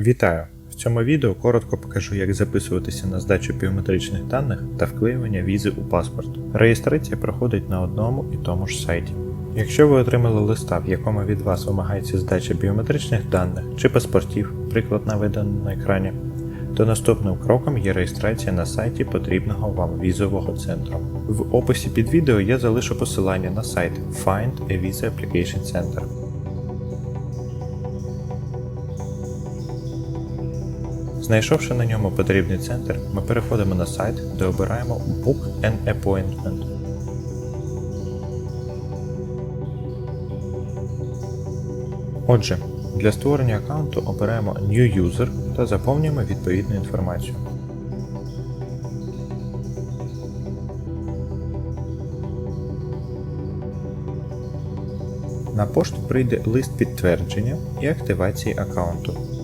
Вітаю! В цьому відео коротко покажу, як записуватися на здачу біометричних даних та вклеювання візи у паспорт. Реєстрація проходить на одному і тому ж сайті. Якщо ви отримали листа, в якому від вас вимагається здача біометричних даних чи паспортів, приклад наведений на екрані, то наступним кроком є реєстрація на сайті потрібного вам візового центру. В описі під відео я залишу посилання на сайт Find a Visa Application Center. Знайшовши на ньому потрібний центр, ми переходимо на сайт, де обираємо Book an Appointment. Отже, для створення аккаунту обираємо New User та заповнюємо відповідну інформацію. На пошту прийде лист підтвердження і активації аккаунту.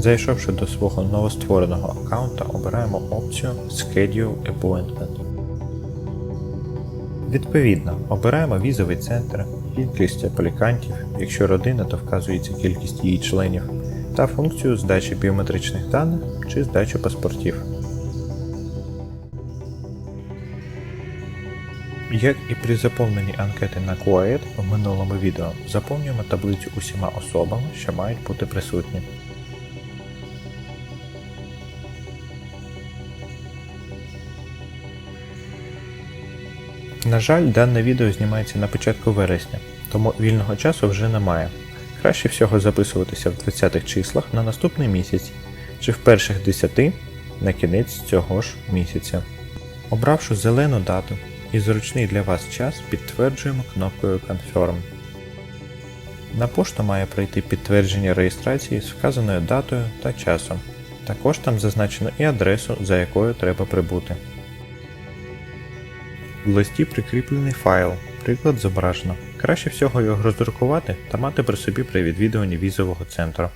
Зайшовши до свого новоствореного аккаунта, обираємо опцію Schedule Appointment. Відповідно, обираємо візовий центр, кількість аплікантів, якщо родина, то вказується кількість її членів, та функцію здачі біометричних даних чи здачу паспортів. Як і при заповненні анкети на Quiet в минулому відео, заповнюємо таблицю усіма особами, що мають бути присутні. На жаль, дане відео знімається на початку вересня, тому вільного часу вже немає. Краще всього записуватися в 20-х числах на наступний місяць чи в перших 10 на кінець цього ж місяця. Обравши зелену дату і зручний для вас час, підтверджуємо кнопкою Confirm. На пошту має прийти підтвердження реєстрації з вказаною датою та часом. Також там зазначено і адресу, за якою треба прибути. В листі прикріплений файл, приклад зображено. Краще всього його роздрукувати та мати при собі при відвідуванні візового центру.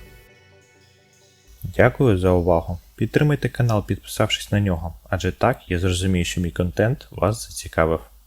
Дякую за увагу. Підтримайте канал, підписавшись на нього, адже так я зрозумію, що мій контент вас зацікавив.